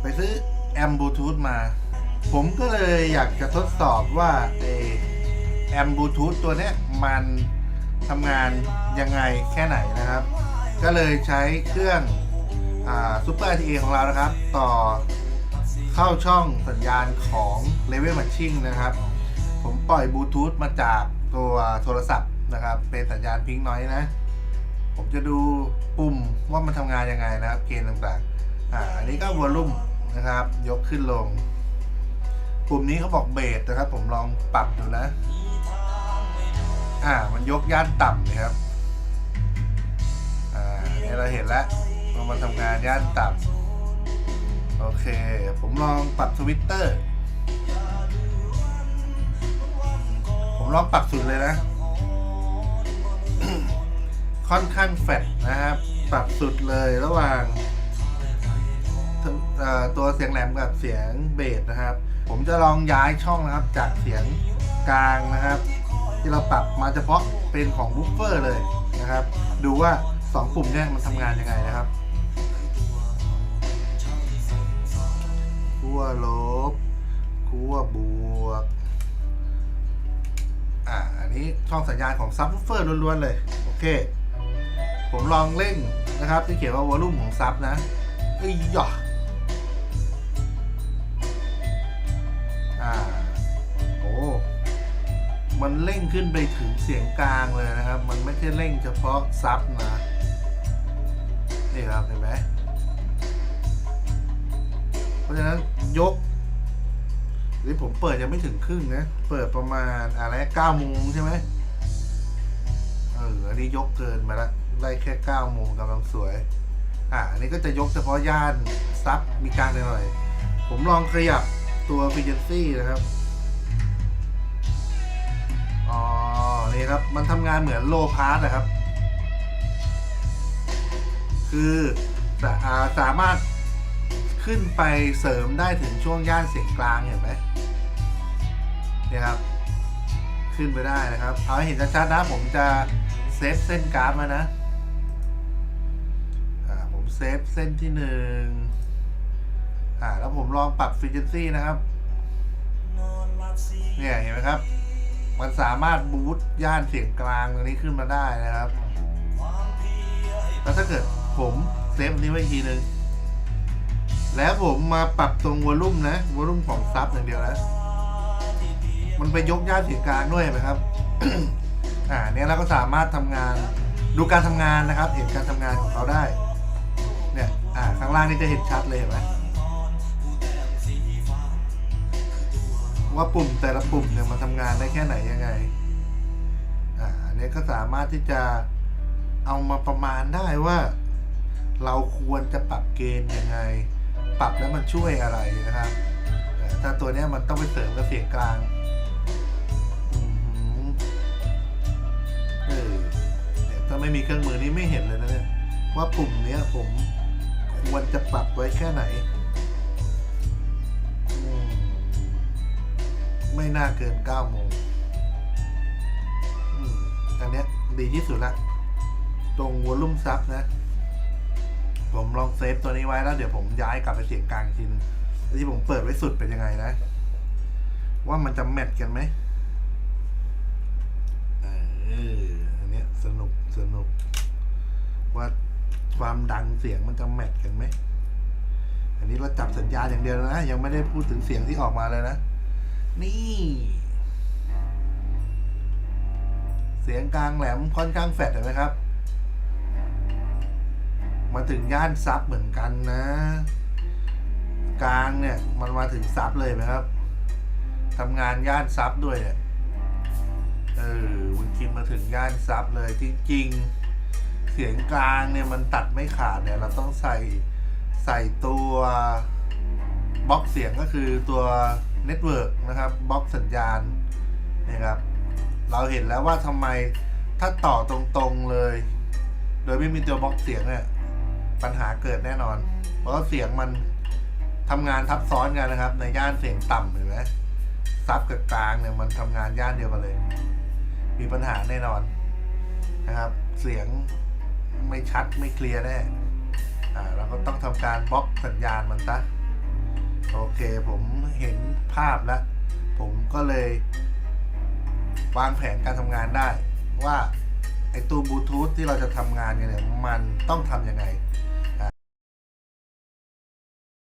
ไปซื้อแอมบลูทูธมา ผมก็เลยอยากจะทดสอบว่าไอแอมบลูทูธตัวเนี้ยมันทำงานยังไงแค่ไหนนะครับ ก็เลยใช้เครื่องซูเปอร์ RTA ของเรานะครับ ต่อเข้าช่องสัญญาณของ Level Matching นะครับ ผมปล่อยบลูทูธมาจากตัวโทรศัพท์นะครับ เป็นสัญญาณพิงน้อยนะ ผมจะดูปุ่มว่ามันทำงานยังไงนะครับ เกณฑ์ต่างๆ อ่าอันนี้ก็วอลลุ่ม นะครับ ยกขึ้นลง ปุ่มนี้เขาบอกเบสนะครับ ผมลองปรับดูนะ อ่า มันยกย่านต่ำนะครับ อ่าเนี่ยเราเห็นแล้วว่ามันทำงานย่านต่ำโอเค ผมลองปรับทวิตเตอร์ ผมลองปรับสุดเลยนะค่อนข้างแฟดนะครับ ปรับสุดเลยระหว่าง ตัวเสียงแหลมกับเสียงเบสนะครับ ผมจะลองย้ายช่องนะครับจากเสียงกลางนะครับ ที่เราปรับมาเฉพาะเป็นของบุฟเฟอร์เลยนะครับ ดูว่า 2 ปุ่มเนี่ยมันทำงานยังไงนะครับขั้วลบขั้วบวกอ่าอันนี้ช่องสัญญาณของซับ w ูเฟอร์ล้วนๆเลย โอเค ผมลองเร่งนะครับที่เขียนว่าวอลลุ่มของซับนะเอ้ยหยอ มันเร่งขึ้นไปถึงเสียงกลางเลยนะครับ มันไม่ใช่เร่งเฉพาะซับนะ นี่ครับเห็นไหมเพราะฉะนั้นยกนี่ผมเปิดยังไม่ถึงครึ่งนะ เปิดประมาณอะไรเก้าโมงใช่ไหมเออ อันนี้ยกเกินมาละได้แค่เก้าโมงกำลังสวย อะ อันนี้ก็จะยกเฉพาะย่านซับมีกางหน่อย ผมลองขยับตัว efficiency นะครับ อ๋อ นี่ครับ มันทำงานเหมือนโลพาร์นะครับ คือสาสามารถขึ้นไปเสริมได้ถึงช่วงย่านเสียงกลางเห็นไหมเนี่ยครับ ขึ้นไปได้นะครับ เอาให้เห็นชัดๆนะ ผมจะเซฟเส้นกราฟมานะอ่าผมเซฟเส้นที่หนึ่งอ่าแล้วผมลองปรับ frequency นะครับเนี่ยเห็นไหมครับ มันสามารถบูตย่านเสียงกลางตรงนี้ขึ้นมาได้นะครับ แล้วถ้าเกิดผมเซฟนนี้ไว้อีกทีนึง แล้วผมมาปรับตรงวอลลุ่มนะ วอลลุ่มของซับอย่างเดียวนะ มันไปยกย่านเสียงกลางด้วยไหมครับ อ่าเนี่ยเราก็สามารถทำงานดูการทำงานนะครับ เห็นการทำงานของเขาได้ เนี่ย อ่า ข้างล่างนี่จะเห็นชัดเลยเห็นไหม ว่าปุ่มแต่ละปุ่มเนี่ยมันทำงานได้แค่ไหนยังไง อ่าอันนี้ก็สามารถที่จะเอามาประมาณได้ว่า เราควรจะปรับเกณฑ์ยังไง ปรับแล้วมันช่วยอะไรนะครับถ้าตัวเนี้ยมันต้องไปเสริมกับเสียงกลางอือหือเออเนี่ยถ้าไม่มีเครื่องมือนี้ไม่เห็นเลยนะเนี่ยว่าปุ่มเนี้ยผมควรจะปรับไว้แค่ไหน ไม่น่าเกิน9โมงอันเนี้ยดีที่สุดละ ตรงวอลลุ่มซับนะ ผมลองเซฟตัวนี้ไว้แล้ว เดี๋ยวผมย้ายกลับไปเสียงกลางทีนที่ผมเปิดไว้สุดเป็นยังไงนะ ว่ามันจะแมทกันไหมเอออันเนี้ยสนุกสนุก ว่าความดังเสียงมันจะแมทกันไหมอันนี้เราจับสัญญาณอย่างเดียวนะ ยังไม่ได้พูดถึงเสียงที่ออกมาเลยนะ นี่ เสียงกลางแหลมค่อนข้างแฟดเห็นไหมครับ มาถึงย่านซับเหมือนกันนะ กลางเนี่ยมันมาถึงซับเลยไหมครับทำงานย่านซับด้วยเนี่ยเออวินคินมาถึงย่านซับเลยจริงๆ เสียงกลางเนี่ยมันตัดไม่ขาดเนี่ย เราต้องใส่ใส่ตัว บล็อกเสียงก็คือตัวเน็ตเวิร์กนะครับบล็อกสัญญาณนะครับเราเห็นแล้วว่าทำไมถ้าต่อตรงๆเลย โดยไม่มีตัวบล็อกเสียงเนี่ยปัญหาเกิดแน่นอน เพราะเสียงมันทำงานทับซ้อนกันนะครับ ในย่านเสียงต่ำเห็นไหมซับกับกลางเนี่ยมันทำงานย่านเดียวกันเลย มีปัญหาแน่นอนนะครับ เสียงไม่ชัดไม่เคลียร์แน่อ่าเราก็ต้องทำการบล็อกสัญญาณมันซะ โอเคผมเห็นภาพแล้ว ผมก็เลยวางแผนการทำงานได้ ว่าไอ้ตู้บลูทูธที่เราจะทำงานกันเนี่ยมันต้องทำยังไง